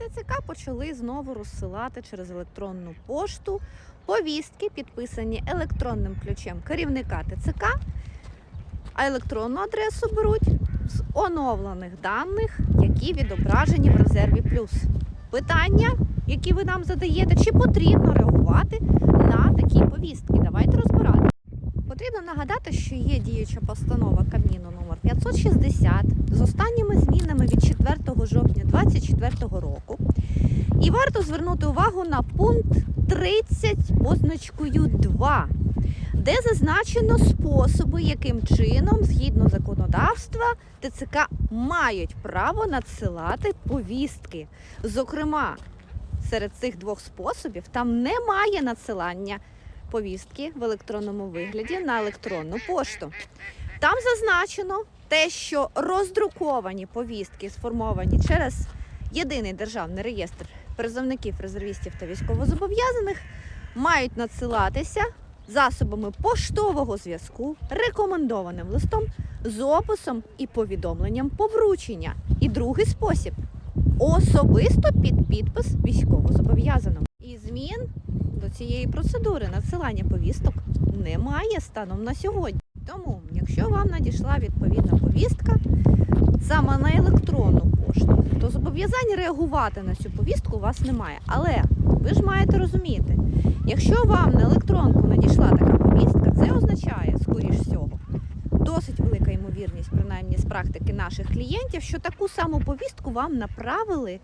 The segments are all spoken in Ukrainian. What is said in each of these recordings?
ТЦК почали знову розсилати через електронну пошту повістки, підписані електронним ключем керівника ТЦК, а електронну адресу беруть з оновлених даних, які відображені в резерві плюс. Питання, які ви нам задаєте, чи потрібно реагувати на такі повістки? Давайте розбирати. Потрібно нагадати, що є діюча постанова Кабміну номер 560 з останніми змінами від 4 жовтня 2024 року. І варто звернути увагу на пункт 30 позначкою 2, де зазначено способи, яким чином, згідно законодавства, ТЦК мають право надсилати повістки. Зокрема, серед цих двох способів там немає надсилання повістки в електронному вигляді на електронну пошту. Там зазначено те, що роздруковані повістки сформовані через єдиний державний реєстр призовників, резервістів та військовозобов'язаних, мають надсилатися засобами поштового зв'язку, рекомендованим листом з описом і повідомленням по вручення. І другий спосіб особисто під підпис військовозобов'язаного. І змін до цієї процедури надсилання повісток немає станом на сьогодні. Тому, якщо вам надійшла відповідна повістка саме на електронну пошту, зобов'язань реагувати на цю повістку у вас немає. Але ви ж маєте розуміти, якщо вам на електронку надійшла така повістка, це означає, скоріш всього, досить велика ймовірність, принаймні з практики наших клієнтів, що таку саму повістку вам направили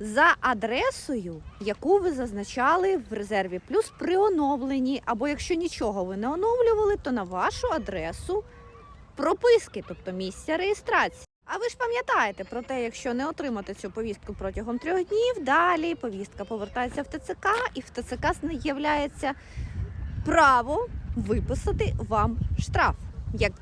за адресою, яку ви зазначали в резерві плюс при оновленні. Або якщо нічого ви не оновлювали, то на вашу адресу прописки, тобто місця реєстрації. А ви ж пам'ятаєте про те, якщо не отримати цю повістку протягом трьох днів, далі повістка повертається в ТЦК, і в ТЦК з'являється право виписати вам штраф, як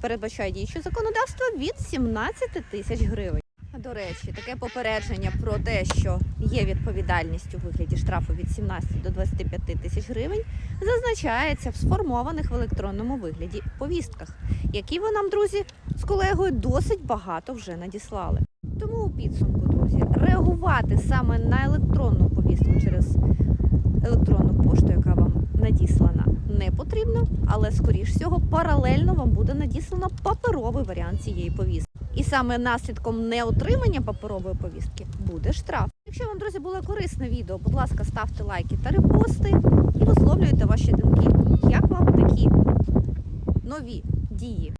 передбачає діюче законодавство, від 17 тисяч гривень. До речі, таке попередження про те, що є відповідальність у вигляді штрафу від 17 до 25 тисяч гривень, зазначається в сформованих в електронному вигляді повістках, які ви нам, друзі, з колегою досить багато вже надіслали. Тому у підсумку, друзі, реагувати саме на електронну повістку через електронну пошту, яка вам надіслана, не потрібно, але скоріш всього паралельно вам буде надіслано паперовий варіант цієї повістки. І саме наслідком неотримання паперової повістки буде штраф. Якщо вам, друзі, було корисне відео, будь ласка, ставте лайки та репости і висловлюйте ваші думки. Як вам такі нові дії?